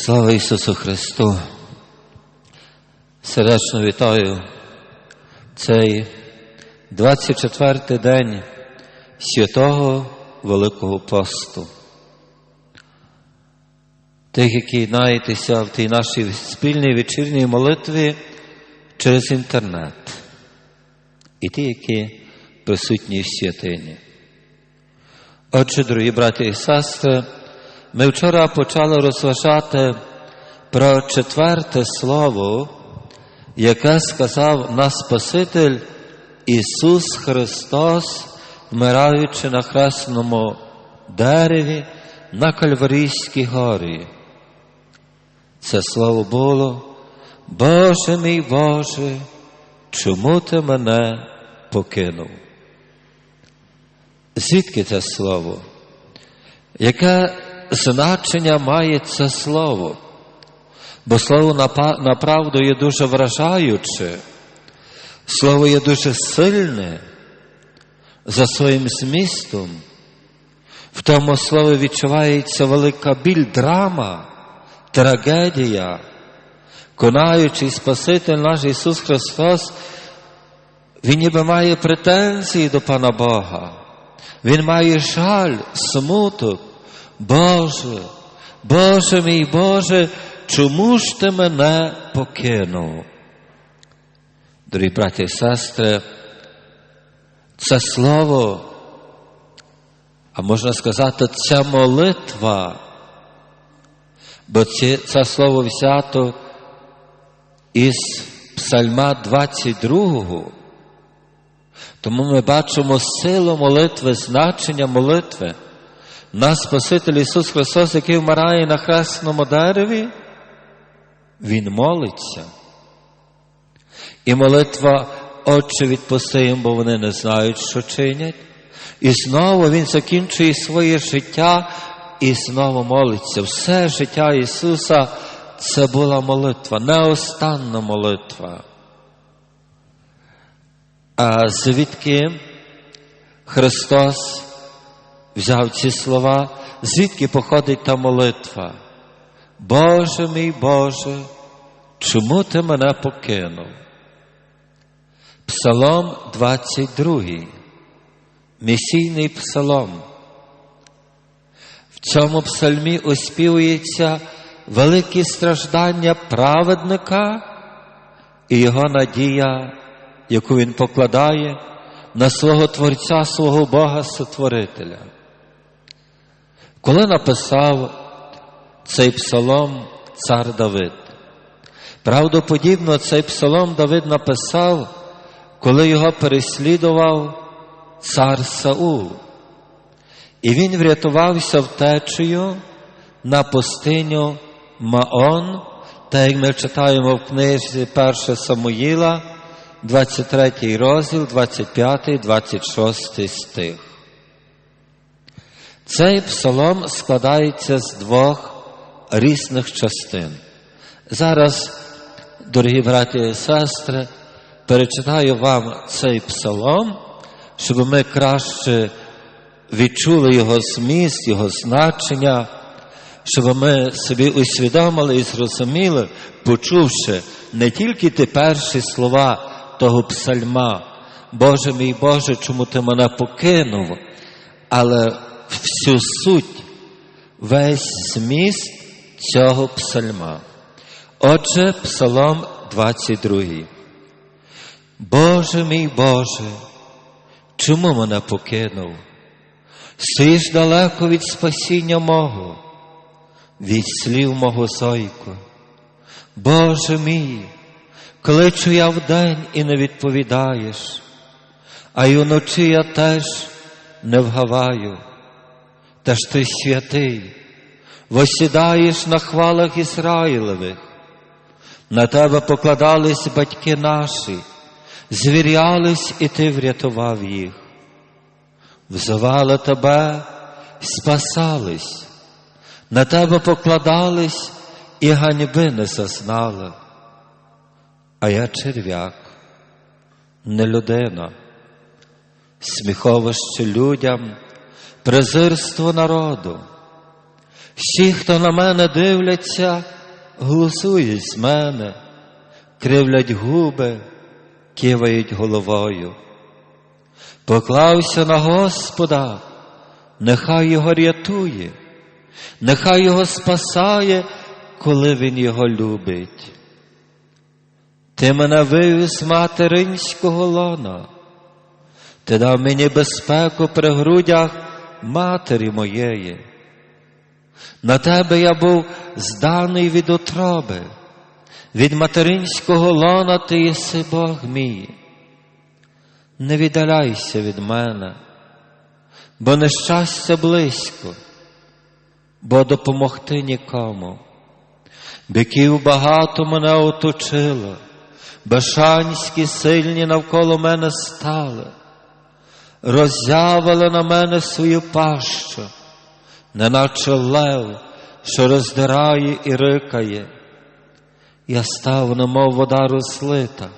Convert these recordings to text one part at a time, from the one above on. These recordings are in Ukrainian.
Слава Ісусу Христу! Сердечно вітаю цей 24-й день святого Великого посту. Тих, які знаєтеся в тій нашій спільній вечірній молитві через інтернет, і ті, які присутні в святині. Отже, дорогі браті і сестри, ми вчора почали розважати про четверте слово, яке сказав наш Спаситель Ісус Христос, вмираючи на хресному дереві на Кальварійській горі. Це слово було, Боже мій Боже, чому ти мене покинув? Звідки це слово? Яке значення має це слово? Бо слово направду є дуже вражаюче, слово є дуже сильне за своїм змістом. В тому слові відчувається велика біль, драма, трагедія. Конаючий Спаситель наш Ісус Христос, Він ніби має претензії до Пана Бога. Він має жаль, смуток. Боже, Боже мій Боже, чому ж ти мене покинув? Дорогі браті і сестри, це слово, а можна сказати, це молитва, бо це, це слово взято із Псальма 22. Тому ми бачимо силу молитви, значення молитви. Наш Спаситель Ісус Христос, який вмирає на хресному дереві, Він молиться. І молитва Отче відпусти їм, бо вони не знають, що чинять. І знову Він закінчує своє життя і знову молиться. Все життя Ісуса це була молитва, неостанна молитва. А звідки Христос взяв ці слова, звідки походить та молитва? Боже мій Боже, чому ти мене покинув? Псалом 22, місійний псалом. В цьому псальмі оспівується великі страждання праведника і його надія, яку він покладає на свого Творця, свого Бога Сотворителя. Коли написав цей псалом цар Давид, правдоподібно цей псалом Давид написав, коли його переслідував цар Саул. І він врятувався втечею на пустиню Маон, так як ми читаємо в книжці 1 Самуїла, 23 розділ, 25, 26 стих. Цей псалом складається з двох різних частин. Зараз, дорогі браті і сестри, перечитаю вам цей псалом, щоб ми краще відчули його зміст, його значення, щоб ми собі усвідомили і зрозуміли, почувши не тільки ті перші слова того псальма, Боже мій Боже, чому ти мене покинув, але всю суть, весь зміст цього псальма. Отже, Псалом 22. Боже мій Боже, чому мене покинув? Стоїш далеко від спасіння мого, від слів мого зойку. Боже мій, кличу я вдень і не відповідаєш, а й уночі я теж не вгаваю, та ж ти святий, восідаєш на хвалах Ізраїлевих, на тебе покладались батьки наші, звірялись, і ти врятував їх. Взивали тебе, спасались, на тебе покладались і ганьби не зазнали. А я черв'як, не людина, сміховище людям, презирство народу, Всі, хто на мене дивляться, голосують з мене, кривлять губи, кивають головою. Поклався на Господа, нехай його рятує, нехай його спасає, коли він його любить. Ти мене вивів з материнського лона, ти дав мені безпеку при грудях матері моєї. На тебе я був зданий від утроби, від материнського лона ти єси Бог мій. Не віддаляйся від мене, бо нещастя близько, бо допомогти нікому. Биків багато мене оточило, бешанські сильні навколо мене стали, роззявили на мене свою пащу, неначе лев, що роздирає і рикає. Я став, немов вода розлита,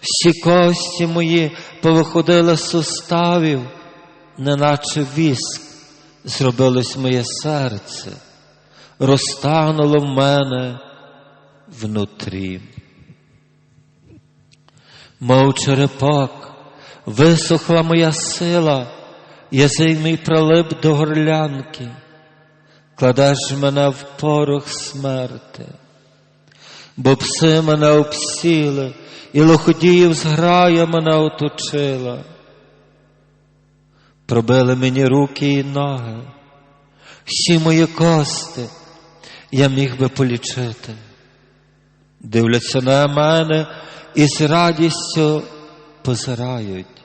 всі кості мої повиходили з суставів, неначе віск, зробилось моє серце, розтануло в мене внутрі. Мов черепок, висохла моя сила, язик мій прилип до горлянки, кладеш мене в порох смерти, бо пси мене обсіли, і лоходіїв зграя мене оточила. Пробили мені руки і ноги, всі мої кости я міг би полічити. Дивляться на мене і з радістю позирають.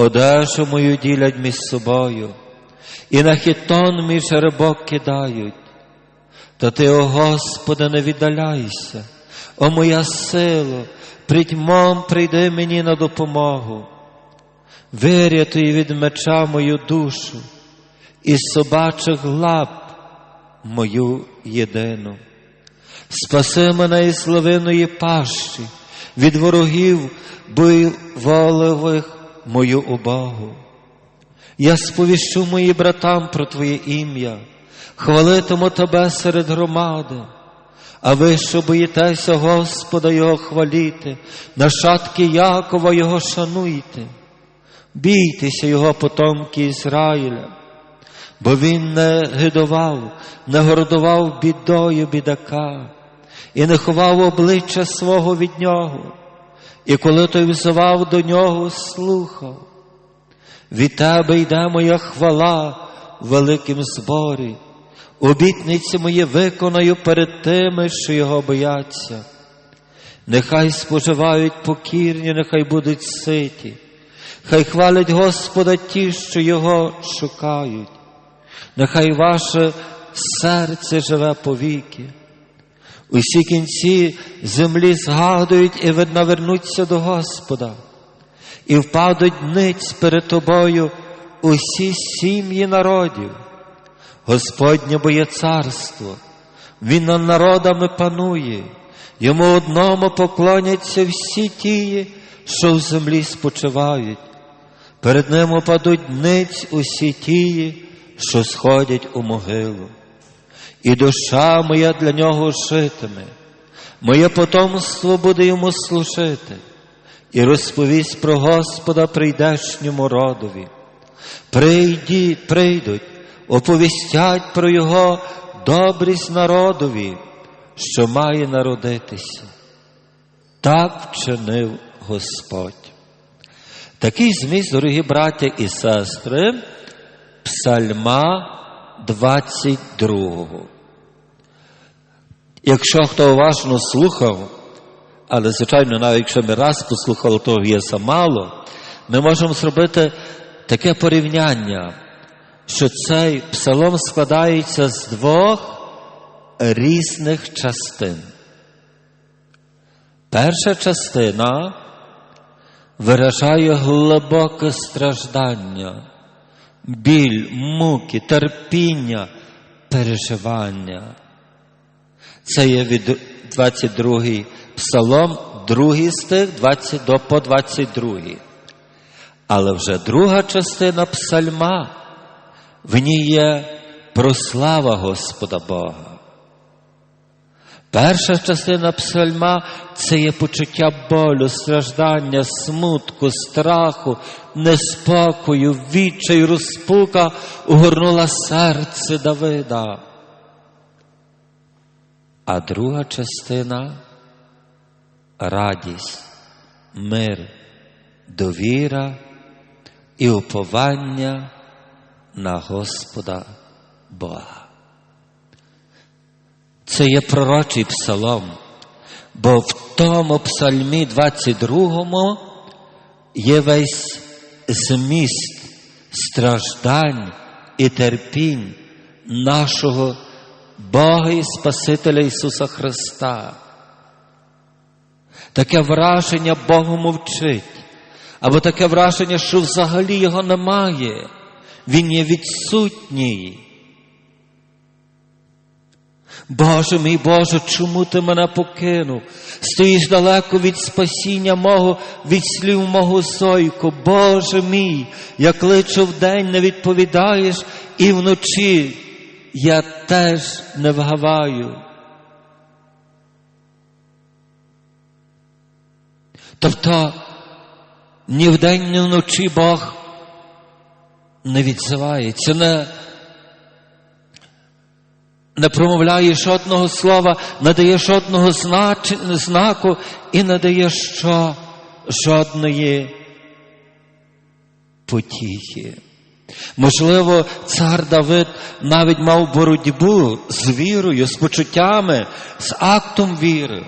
Одежу мою ділять між собою, і на хітон мій жеребок кидають. Та ти, о Господи, не віддаляйся, о моя сила, притьмом прийди мені на допомогу, вирятуй від меча мою душу, і собачих лап мою єдину. Спаси мене із лавиної пащі, від ворогів бойволових мою убогу. Я сповіщу моїм братам про Твоє ім'я, хвалитиму Тебе серед громади, а ви, що боїтеся Господа Його хваліти, нащадки Якова Його шануйте, бійтеся Його потомки Ізраїля, бо Він не гидував, не гордував бідою бідака і не ховав обличчя свого від нього, і коли той взивав до нього, слухав. Від тебе йде моя хвала в великім зборі, обітниці мої виконаю перед тими, що його бояться. Нехай споживають покірні, нехай будуть ситі, хай хвалять Господа ті, що Його шукають, нехай ваше серце живе повіки. Усі кінці землі згадують і навернуться до Господа, і впадуть ниць перед тобою усі сім'ї народів. Господнє боє царство, Він над народами панує, йому одному поклоняться всі тії, що в землі спочивають. Перед ним упадуть ниць усі тії, що сходять у могилу і душа моя для нього житиме, моє потомство буде йому служити, і розповість про Господа прийдешньому родові. Прийді, прийдуть, оповістять про Його добрість народові, що має народитися. Так вчинив Господь. Такий зміст, дорогі браття і сестри, псальма 22. Якщо хто уважно слухав, але, звичайно, навіть якщо ми раз послухали, то є замало, ми можемо зробити таке порівняння, що цей псалом складається з двох різних частин. Перша частина виражає глибоке страждання біль, муки, терпіння, переживання. Це є від 22 псалом, другий стих 20 до по 22. Але вже друга частина псальма, в ній є прослава Господа Бога. Перша частина псальма це є почуття болю, страждання, смутку, страху, неспокою, відчай, розпука угорнула серце Давида. А друга частина радість, мир, довіра і уповання на Господа Бога. Це є пророчий псалом, бо в тому псальмі 22 є весь зміст страждань і терпінь нашого Бога і Спасителя Ісуса Христа. Таке враження Богу мовчить, або таке враження, що взагалі його немає. Він є відсутній. Боже мій Боже, чому ти мене покинув? Стоїш далеко від спасіння мого, від слів мого зойку. Боже мій, я кличу вдень, не відповідаєш, і вночі я теж не вгаваю. Тобто ні вдень, ні вночі Бог не відзивається, не не промовляє жодного слова, не дає жодного знач... знаку і не дає що жодної потіхи. Можливо, цар Давид навіть мав боротьбу з вірою, з почуттями, з актом віри.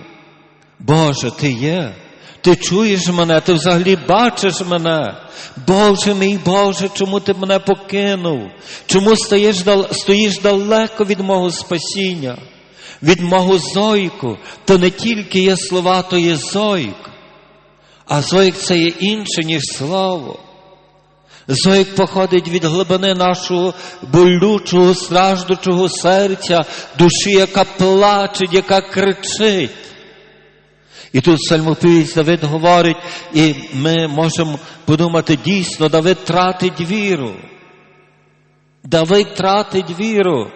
Боже, ти є. Ти чуєш мене, ти взагалі бачиш мене. Боже мій Боже, чому ти мене покинув? Чому стоїш, стоїш далеко від мого спасіння, від мого зойку? То не тільки є слова, то є зойк. А зойк це є інше, ніж слово. Зойк походить від глибини нашого болючого, страждучого серця, душі, яка плаче, яка кричить. І тут псалмопівець Давид говорить, і ми можемо подумати, дійсно, Давид тратить віру. Давид тратить віру,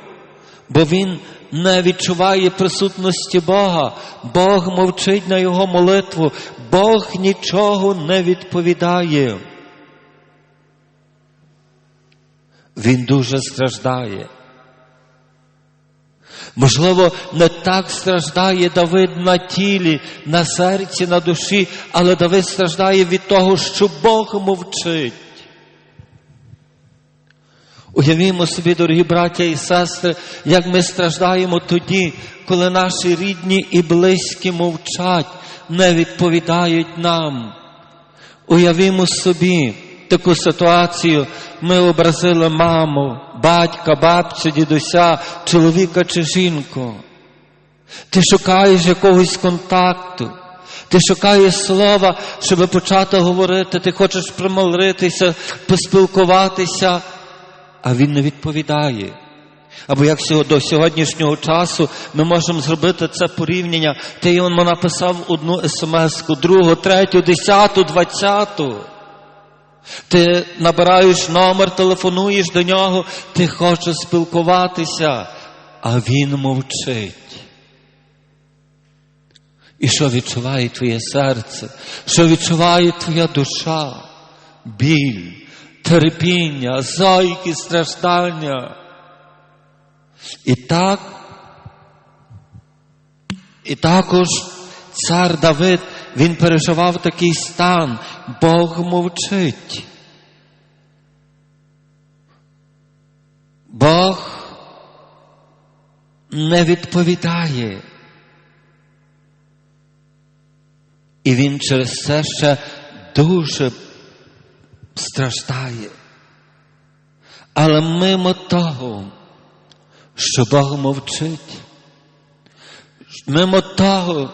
бо він не відчуває присутності Бога. Бог мовчить на його молитву, Бог нічого не відповідає. Він дуже страждає. Можливо, не так страждає Давид на тілі, на серці, на душі, але Давид страждає від того, що Бог мовчить. Уявімо собі, дорогі браття і сестри, як ми страждаємо тоді, коли наші рідні і близькі мовчать, не відповідають нам. Уявімо собі, таку ситуацію ми образили маму, батька, бабцю, дідуся, чоловіка чи жінку. Ти шукаєш якогось контакту, ти шукаєш слова, щоб почати говорити, ти хочеш примолитися, поспілкуватися, а він не відповідає. Або як до сьогоднішнього часу ми можемо зробити це порівняння, ти йому написав одну смс-ку, другу, третю, десяту, двадцяту. Ти набираєш номер, телефонуєш до нього, ти хочеш спілкуватися, а він мовчить. І що відчуває твоє серце? Що відчуває твоя душа? Біль, терпіння, зойки, страждання. І так, і також цар Давид він переживав такий стан, Бог мовчить. Бог не відповідає. І він через це ще дуже страждає. Але мимо того, що Бог мовчить, мимо того,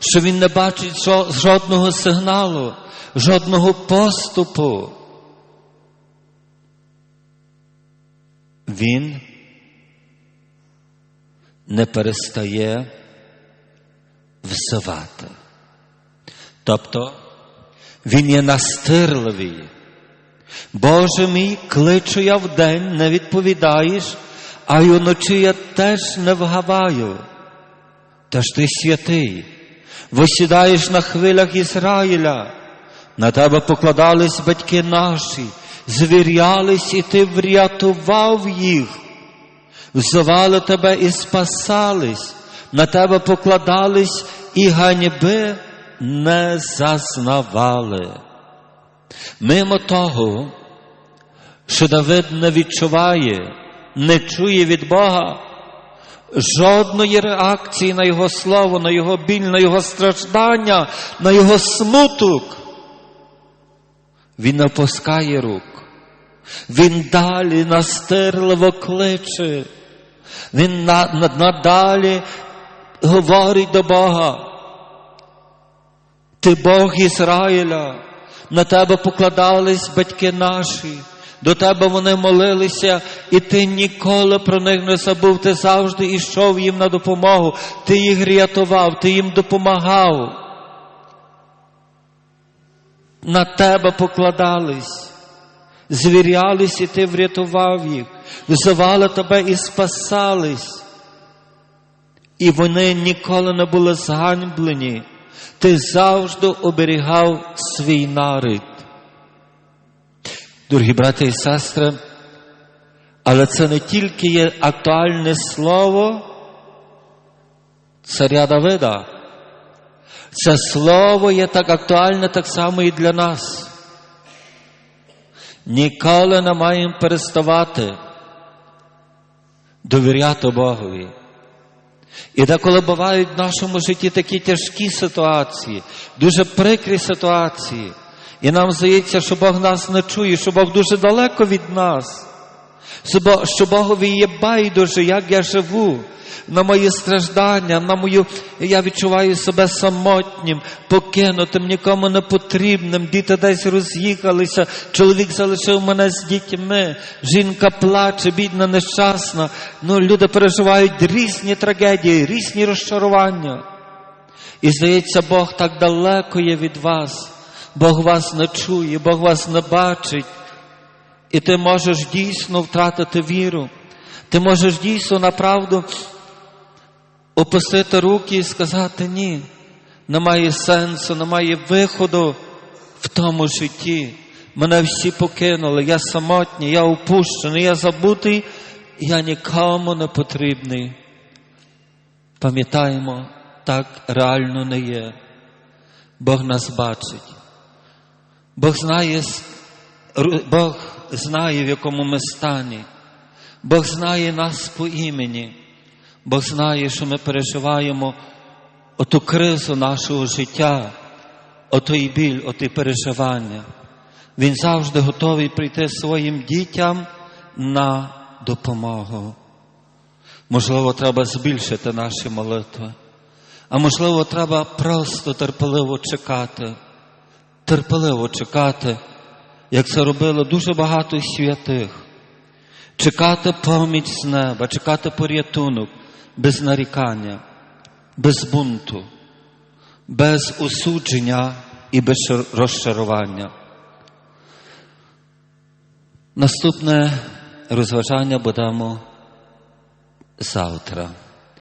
що він не бачить жодного сигналу, жодного поступу. Він не перестає взивати. Тобто він є настирливий. Боже мій, кличу я вдень, не відповідаєш, а й уночі я теж не вгаваю. Та ж ти святий, восідаєш на хвилях Ізраїля, на тебе покладались батьки наші, звірялись, і ти врятував їх, взивали тебе і спасались, на тебе покладались і ганьби не зазнавали. Мимо того, що Давид не відчуває, не чує від Бога жодної реакції на Його слово, на Його біль, на Його страждання, на Його смуток. Він опускає рук. Він далі настирливо кличе. Він на- на- надалі говорить до Бога. Ти Бог Ізраїля, на тебе покладались батьки наші, до тебе вони молилися, і ти ніколи про них не забув, ти завжди йшов їм на допомогу, ти їх рятував, ти їм допомагав. На тебе покладались, звірялись, і ти врятував їх, взивали тебе і спасались. І вони ніколи не були зганьблені. Ти завжди оберігав свій народ. Дорогі брати і сестри, але це не тільки є актуальне слово царя Давида. Це слово є так актуальне так само і для нас. Ніколи не маємо переставати довіряти Богові. І деколи бувають в нашому житті такі тяжкі ситуації, дуже прикрі ситуації. І нам здається, що Бог нас не чує, що Бог дуже далеко від нас. Що Богові є байдуже, як я живу, на мої страждання, на мою. Я відчуваю себе самотнім, покинутим, нікому не потрібним. Діти десь роз'їхалися, чоловік залишив мене з дітьми, жінка плаче, бідна, нещасна. Ну, люди переживають різні трагедії, різні розчарування. І здається, Бог так далеко є від вас. Бог вас не чує, Бог вас не бачить. І ти можеш дійсно втратити віру. Ти можеш дійсно направду опустити руки і сказати ні. Немає сенсу, немає виходу в тому житті. Мене всі покинули, я самотній, я опущений, я забутий, я нікому не потрібний. Пам'ятаємо, так реально не є. Бог нас бачить. Бог знає, Бог знає, в якому ми стані. Бог знає нас по імені. Бог знає, що ми переживаємо оту кризу нашого життя, отой біль, оті переживання. Він завжди готовий прийти своїм дітям на допомогу. Можливо, треба збільшити наші молитви, а можливо, треба просто терпеливо чекати, терпеливо чекати, як це робило дуже багато святих. Чекати поміч з неба, чекати порятунок без нарікання, без бунту, без осудження і без розчарування. Наступне розважання будемо завтра.